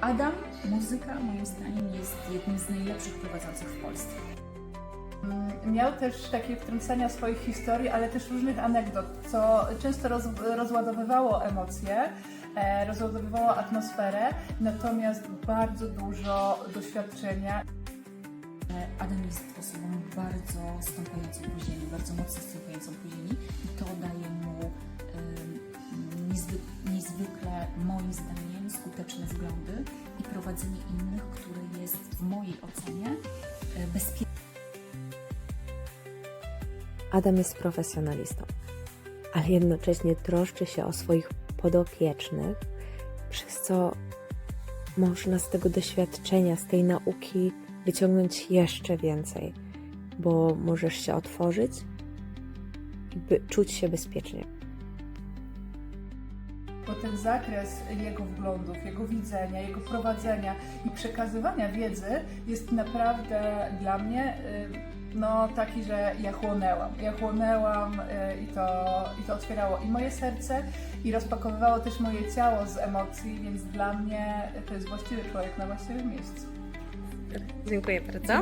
Adam, muzyka moim zdaniem jest jednym z najlepszych prowadzących w Polsce. Mm, Miał też takie wtrącenia swoich historii, ale też różnych anegdot, co często roz, rozładowywało emocje, e, rozładowywało atmosferę, natomiast bardzo dużo doświadczenia. Adam jest osobą bardzo stąpającą po ziemi, bardzo mocno stąpającą po ziemi i to daje mu niezwykle, moim zdaniem, skuteczne prowadzenie innych, jest w mojej ocenie e, bezpieczne. Adam jest profesjonalistą, ale jednocześnie troszczy się o swoich podopiecznych, przez co można z tego doświadczenia, z tej nauki wyciągnąć jeszcze więcej, bo możesz się otworzyć i czuć się bezpiecznie. Bo ten zakres jego wglądów, jego widzenia, jego prowadzenia i przekazywania wiedzy jest naprawdę dla mnie y, no, taki, że ja chłonęłam. Ja chłonęłam y, i, to, i to otwierało i moje serce, i rozpakowywało też moje ciało z emocji, więc dla mnie to jest właściwy człowiek na właściwym miejscu. Dziękuję bardzo.